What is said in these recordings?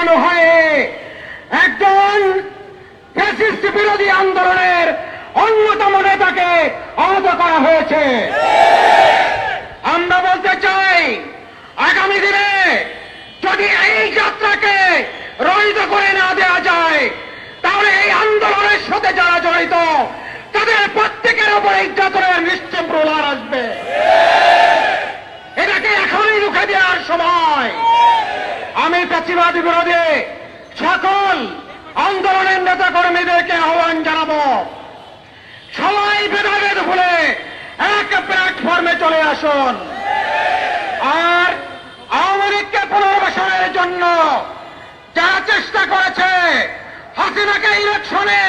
চালানো হয়ে একজন ফ্যাসিস্ট বিরোধী আন্দোলনের অন্যতম নেতাকে আহত করা হয়েছে। আমরা বলতে চাই, আগামী দিনে যদি এই যাত্রাকে রহিত করে না দেওয়া যায়, তাহলে এই আন্দোলনের সাথে যারা জড়িত, তাদের প্রত্যেকের উপর নিশ্চয় প্রলার আসবে। এটাকে এখনই রুখে দেওয়ার সময়। আমি প্রাচীবাদ বিরোধী। সকল আন্দোলনের নেতা কর্মীদেরকে আহ্বান জানাব। সবাই ভেদাভেদ ভুলে এক প্ল্যাটফর্মে চলে আসুন। আর আওয়ামী লীগকে পুনর্বাসনের জন্য যারা চেষ্টা করেছে হাসিনাকে ইলেকশনে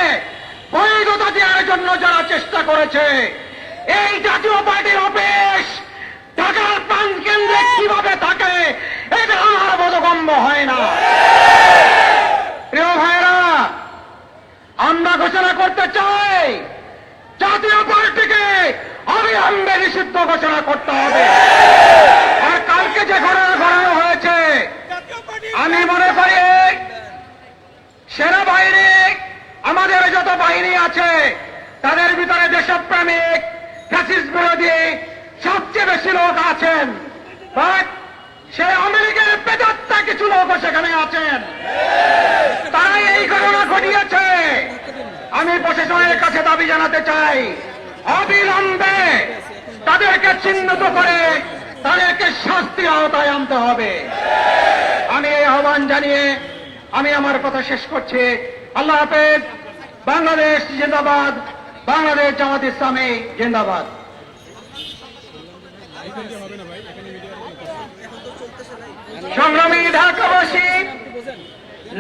বৈধতা দেওয়ার জন্য যারা চেষ্টা করেছে, এই জাতীয় পার্টির অফিস ঢাকার প্রাণ কেন্দ্রে কীভাবে থাকে এটা আমার বোধগম্য হয় না। প্রিয় ভাইরা আমরা ঘোষণা করতে চাই, জাতীয় পার্টিকে অবিলম্বে নিষিদ্ধ ঘোষণা করতে হবে। আর কালকে যে ঘটনা ঘটানো হয়েছে, আমি মনে করি সেনাবাহিনী, আমাদের যত বাহিনী আছে, তাদের ভিতরে দেশপ্রেমিক ফ্যাসিস্ট বিরোধী সবচেয়ে বেশি লোক আছেন। কিছু লোক সেখানে আছেন। তারাই এই ঘটনা ঘটিয়েছে। আমি প্রশাসনের কাছে দাবি জানাতে চাই, অবিলম্বে তাদেরকে চিহ্নিত করে তাদেরকে শাস্তি আওতায় আনতে হবে। আমি এই আহ্বান জানিয়ে আমি আমার কথা শেষ করছি। আল্লাহ হাফেজ, বাংলাদেশ জিন্দাবাদ, বাংলাদেশ জামাত ইসলামী জিন্দাবাদ। সংগ্রামী ঢাকাবাসী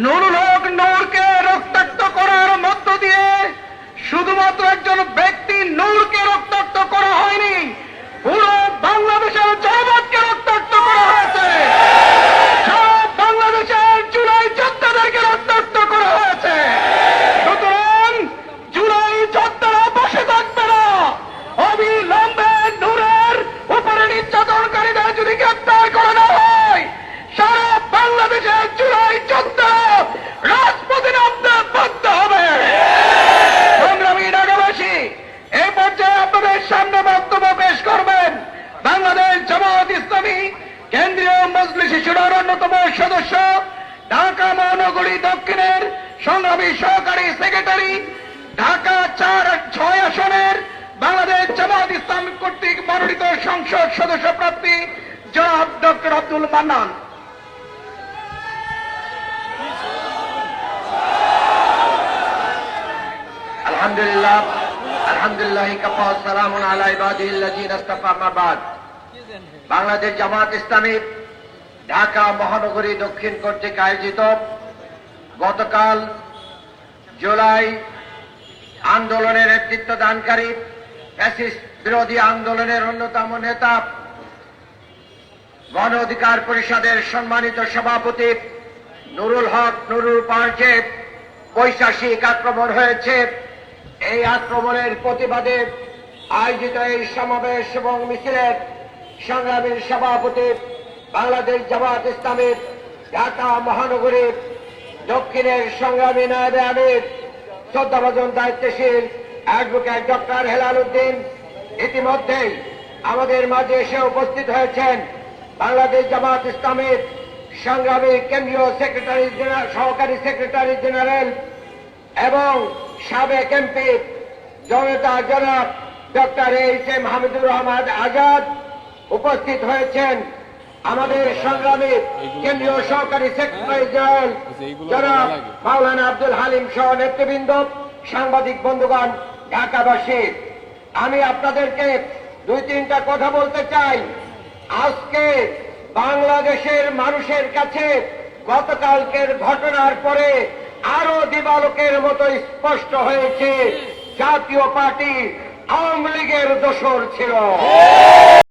নুরুল হক নূরকে রক্তাক্ত করার মধ্য দিয়ে শুধুমাত্র একজন ব্যক্তি নূরকে রক্তাক্ত করা হয়নি পুরো বাংলাদেশের জনগণকে রক্তাক্ত করা হয়েছে সব বাংলাদেশের জুলাই যোদ্ধাদেরকে রক্তাক্ত করা হয়েছে সুতরাং জুলাই যোদ্ধারা বসে থাকবে না অবিলম্বে নূরের উপরে নির্যাতনকারীদের যদি গ্রেপ্তার করে না হয় সারা বাংলাদেশের জুলাই যোদ্ধা রাজপথে নামতে বাধ্য হবে সংগ্রামী ঢাকাবাসী এই পর্যায়ে আপনাদের সামনে বক্তব্য পেশ করবেন বাংলাদেশ জামাত ইসলামী কেন্দ্রীয় মজলিস শিশুরার অন্যতম সদস্য, ঢাকা মহানগরী দক্ষিণের সংগ্রামী সহকারী সেক্রেটারি, ঢাকা চার ছয় আসনের বাংলাদেশ জামাত ইসলাম কর্তৃক মনোনীত সংসদ সদস্য প্রার্থী জনাব ডক্টর আব্দুল মান্নান। আলহামদুলিল্লাহ আলহামদুলিল্লাহ কাফা সালামুন আলা ইবাদিল্লাযিনা ইসতাফা আম্মা বাদ। বাংলাদেশ জামাত ইসলামী ঢাকা মহানগরী দক্ষিণ কর্তৃক আয়োজিত গতকাল জুলাই আন্দোলনের নেতৃত্ব দানকারী ফ্যাসিস্ট বিরোধী আন্দোলনের অন্যতম নেতা, গণ অধিকার পরিষদের সম্মানিত সভাপতি নুরুল হক নুরুল পার্কে বৈশাসিক আক্রমণ হয়েছে। এই আক্রমণের প্রতিবাদে আয়োজিত এই সমাবেশ এবং মিছিলের সংগ্রামীর সভাপতি বাংলাদেশ জামাত ইসলামের ঢাকা মহানগরীর দক্ষিণের সংগ্রামী নায়বে আমির, শ্রদ্ধাভাজন দায়িত্বশীল অ্যাডভোকেট ডক্টর হেলাল উদ্দিন। ইতিমধ্যেই আমাদের মাঝে এসে উপস্থিত হয়েছেন বাংলাদেশ জামাত ইসলামের সংগ্রামী কেন্দ্রীয় সেক্রেটারি সহকারী সেক্রেটারি জেনারেল এবং সাবেক এমপি জনতা জনাব doctor H M Hamidur Rahman Azad. উপস্থিত হয়েছেন আমাদের সংগ্রামী কেন্দ্রীয় সহকারী সেক্রেটারি জেনারেল জনাব মাওলানা আব্দুল হালিম সহ নেতৃবৃন্দ, সাংবাদিক বন্ধুগণ, ঢাকাবাসী। আমি আপনাদেরকে দুই তিনটা কথা বলতে চাই। আজকে বাংলাদেশের মানুষের কাছে গতকালকের ঘটনার পরে আরও দিবালোকের মতো স্পষ্ট হয়েছে, জাতীয় পার্টি আওয়ামী লীগের দোষর ছিল।